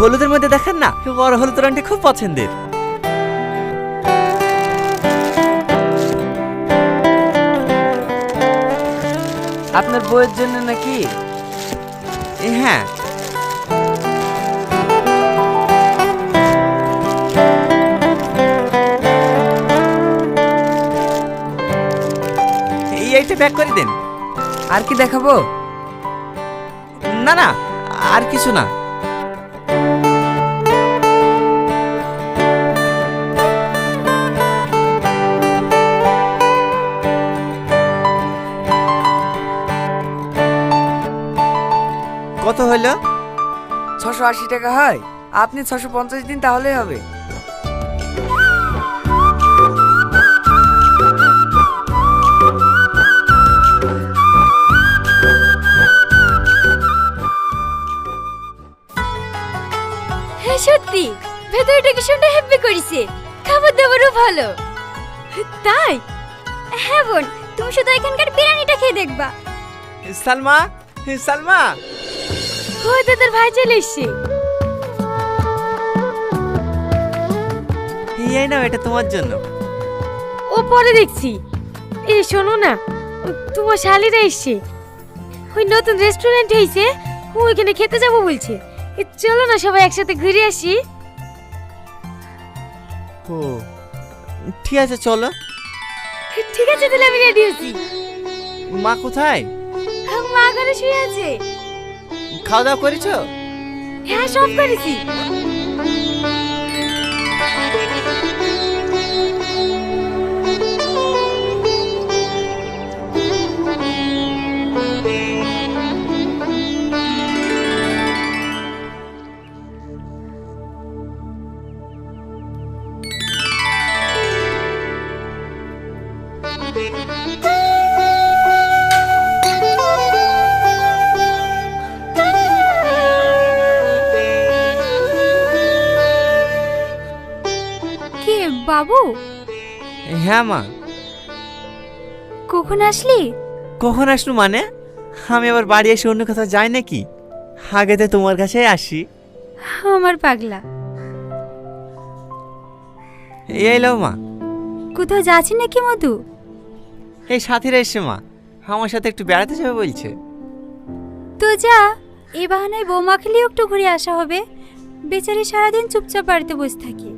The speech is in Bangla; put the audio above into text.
হলুদের মধ্যে দেখেন না? ওর হলুদ রংটা খুব পছন্দের। আপনার বইয়ের জন্য নাকি? হ্যাঁ। এই করে দেন। আর কি দেখাবো? না না, আর কিছু না। কত হলো ছশো আশি টাকা হয়। আপনি ছশো পঞ্চাশ দিন তাহলেই হবে। হ্যাঁ সত্যি? ভেতরে ডেকোরেশনটা হেভি করেছে। খাবার দাবারও ভালো। তাই? হ্যাঁ বোন তুমি শুধু এখানকার বিরিয়ানিটা খেয়ে দেখবা। সালমা সালমা! ওই তো তোর ভাই চলে এসছে। এই নাও এটা তোমার জন্য। ও পরে দেখছি। এ শোনো না তোমার শালিরা এসছে। ওই নতুন রেস্টুরেন্ট হয়েছে ওইখানে খেতে যাব বলছে। এ, চলো না সবাই একসাথে ঘুরে আসি। ও ঠিক আছে চলো। ঠিক আছে তাহলে আমি রেডি আছি। মা কোথায়? মা ঘরে শুয়ে আছে। খাওয়া দাওয়া করেছ? হ্যাঁ সব করেছি। কে বাবু? হ্যাঁ মা। কখন আসলি? কখন আসলু মানে? আমি আবার বাড়ি এসে অন্য কোথাও যাই নাকি? আগেতে তোমার কাছেই আসি। আমার পাগলা। এই এলো মা। কোথাও যাচ্ছি নাকি মধু? এই সাথীরা এসে মা। আমার সাথে একটু বেড়াতে যাবে বলছে। তো যা এই বাহানায় বৌমা খেলেও একটু ঘুরে আসা হবে। বেচারি সারাদিন চুপচাপ বাড়িতে বসে থাকি।